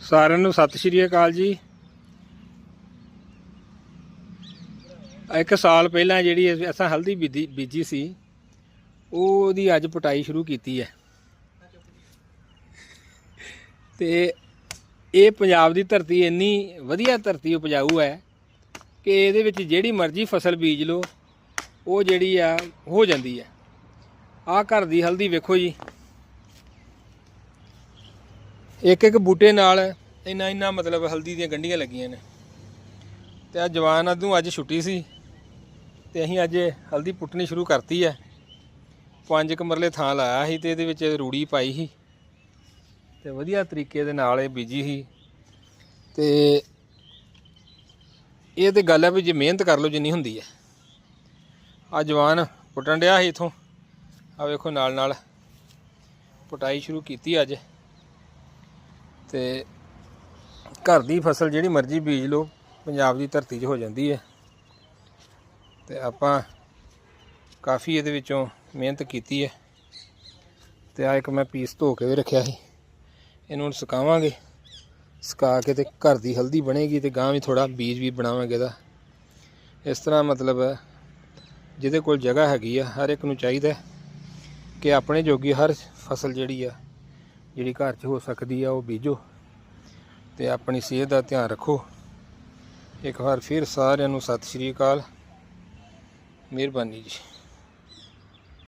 ਸਾਰਿਆਂ ਨੂੰ ਸਤਿ ਸ਼੍ਰੀ ਅਕਾਲ ਜੀ। ਇੱਕ ਸਾਲ ਪਹਿਲਾਂ ਜਿਹੜੀ ਅਸੀਂ- ਅਸਾਂ ਹਲਦੀ ਬੀਜੀ ਬੀਜੀ ਸੀ, ਉਹਦੀ ਅੱਜ ਪਟਾਈ ਸ਼ੁਰੂ ਕੀਤੀ ਹੈ। ਤੇ ਇਹ ਪੰਜਾਬ ਦੀ ਧਰਤੀ ਇੰਨੀ ਵਧੀਆ ਧਰਤੀ ਉਪਜਾਊ ਹੈ ਕਿ ਇਹਦੇ ਵਿੱਚ ਜਿਹੜੀ ਮਰਜ਼ੀ ਫਸਲ ਬੀਜ ਲਓ, ਉਹ ਜਿਹੜੀ ਆ, ਹੋ ਜਾਂਦੀ ਹੈ। ਆਹ ਘਰ ਦੀ ਹਲਦੀ ਵੇਖੋ ਜੀ। ਇੱਕ ਇੱਕ ਬੂਟੇ ਨਾਲ ਇੰਨਾ ਇੰਨਾ ਮਤਲਬ ਹਲਦੀ ਦੀਆਂ ਗੰਢੀਆਂ ਲੱਗੀਆਂ ਨੇ। ਤੇ ਆ ਜਵਾਨ ਅਦੋਂ ਅੱਜ ਛੁੱਟੀ ਸੀ ਤੇ ਅਸੀਂ ਅੱਜ ਹਲਦੀ ਪੁੱਟਣੀ ਸ਼ੁਰੂ ਕਰਤੀ ਹੈ ਪੰਜ ਕਮਰਲੇ ਥਾਂ ਲਾਇਆ ਸੀ ਤੇ ਇਹਦੇ ਵਿੱਚ ਰੂੜੀ ਪਾਈ ਸੀ ਤੇ ਵਧੀਆ ਤਰੀਕੇ ਦੇ ਨਾਲ ਇਹ ਬੀਜੀ ਸੀ। ਤੇ ਇਹ ਤੇ ਗੱਲ ਹੈ ਵੀ ਜੇ ਮਿਹਨਤ ਕਰ ਲਓ ਜਿੰਨੀ ਹੁੰਦੀ ਹੈ ਆ ਜਵਾਨ ਪੁੱਟਣ ਡਿਆ ਸੀ ਇਥੋਂ। ਆ ਵੇਖੋ ਨਾਲ ਨਾਲ ਪੁਟਾਈ ਸ਼ੁਰੂ ਕੀਤੀ ਅੱਜ। ਤੇ ਘਰ ਦੀ ਫਸਲ ਜਿਹੜੀ ਮਰਜ਼ੀ ਬੀਜ ਲਓ, ਪੰਜਾਬ ਦੀ ਧਰਤੀ 'ਚ ਹੋ ਜਾਂਦੀ ਹੈ। ਤੇ ਆਪਾਂ ਕਾਫੀ ਇਹਦੇ ਵਿੱਚੋਂ ਮਿਹਨਤ ਕੀਤੀ ਹੈ। ਤੇ ਆ ਇੱਕ ਮੈਂ ਪੀਸ ਧੋ ਕੇ ਵੀ ਰੱਖਿਆ ਸੀ। ਇਹਨੂੰ ਹੁਣ ਸੁਕਾਵਾਂਗੇ। ਸੁਕਾ ਕੇ ਤੇ ਘਰ ਦੀ ਹਲਦੀ ਬਣੇਗੀ ਤੇ ਗਾਂ ਵੀ ਥੋੜਾ ਬੀਜ ਵੀ ਬਣਾਵਾਂਗੇ ਇਹਦਾ। ਇਸ ਤਰ੍ਹਾਂ ਮਤਲਬ ਜਿਹਦੇ ਕੋਲ ਜਗ੍ਹਾ ਹੈਗੀ ਆ, ਹਰ ਇੱਕ ਨੂੰ ਚਾਹੀਦਾ ਕਿ ਆਪਣੇ ਜੋਗੀ ਹਰ ਫਸਲ ਜਿਹੜੀ ਆ ਜਿਹੜੀ ਘਰ 'ਚ ਹੋ ਸਕਦੀ ਆ ਉਹ ਬੀਜੋ ਤੇ ਆਪਣੀ ਸਿਹਤ ਦਾ ਧਿਆਨ ਰੱਖੋ। ਇੱਕ ਵਾਰ ਫਿਰ ਸਾਰਿਆਂ ਨੂੰ ਸਤਿ ਸ਼੍ਰੀ ਅਕਾਲ। ਮਿਹਰਬਾਨੀ ਜੀ।